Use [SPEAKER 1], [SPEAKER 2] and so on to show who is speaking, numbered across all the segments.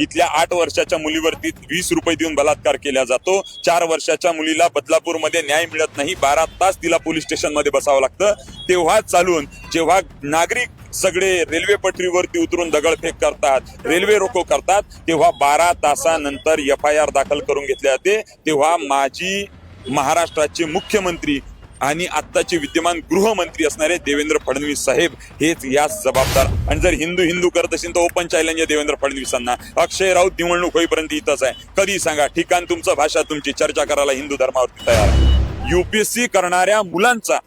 [SPEAKER 1] इथल्या आठ वर्षाच्या मुलीवरती वीस रुपये देऊन बलात्कार केला जातो. चार वर्षाच्या मुलीला बदलापूरमध्ये न्याय मिळत नाही. बारा तास तिला पोलीस स्टेशनमध्ये बसावं लागतं. तेव्हा चालून जेव्हा नागरिक सगळे रेल्वे पटरीवरती उतरून दगडफेक करतात रेल्वे रोको करतात तेव्हा बारा तासानंतर एफ आय आर दाखल करून घेतले जाते. तेव्हा माजी महाराष्ट्राचे मुख्यमंत्री आणि आत्ताचे विद्यमान गृहमंत्री असणारे देवेंद्र फडणवीस साहेब हेच यास जबाबदार. आणि जर हिंदू हिंदू करत असेल तर ओपन चॅलेंज आहे देवेंद्र फडणवीसांना. अक्षय राऊत निवडणूक होईपर्यंत इथंच आहे. कधी सांगा ठिकाण तुमचं भाषा तुमची चर्चा करायला हिंदू धर्मावरती तयार आहे. युपीएससी करणाऱ्या मुलांचा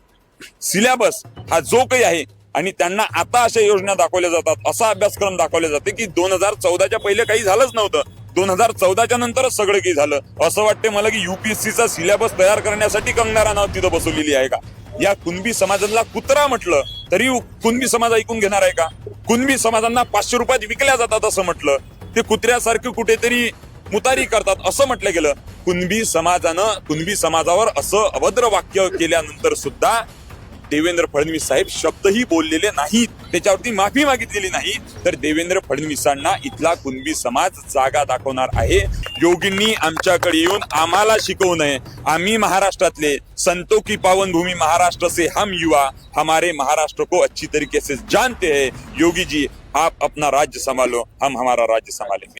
[SPEAKER 1] सिलेबस हा जो काही आहे आणि त्यांना आता अशा योजना दाखवल्या जातात असा अभ्यासक्रम दाखवले जाते की दोन हजार चौदाच्या पहिले काही झालंच नव्हतं. दोन हजार चौदाच्या नंतरच सगळं काही झालं. असं वाटते मला की युपीएससीचा सिलेबस तयार करण्यासाठी कंगना राणावत तिथं बसवलेली आहे का? या कुणबी समाजाला कुत्रा म्हटलं तरी कुणबी समाज ऐकून घेणार आहे का? कुणबी समाजांना पाचशे रुपयात विकल्या जातात असं म्हटलं. ते कुत्र्यासारखे कुठेतरी मुतारी करतात असं म्हटलं गेलं. कुणबी समाजानं कुणबी समाजावर असं अभद्र वाक्य केल्यानंतर सुद्धा देवेंद्र फडणवीस साहेब शब्दही बोललेले नाहीत. त्याच्यावरती माफी मागितलेली नाही. तर देवेंद्र फडणवीसांना इथला कुणबी समाज जागा दाखवणार आहे. योगींनी आमच्याकडे येऊन आम्हाला शिकवू नये. आम्ही महाराष्ट्रातले संतो की पावन भूमि महाराष्ट्र से हम युवा हमारे महाराष्ट्र को अच्छी तरीके से जानते हैं. योगी जी आप अपना राज्य संभालो. हम हमारा राज्य संभालेंगे.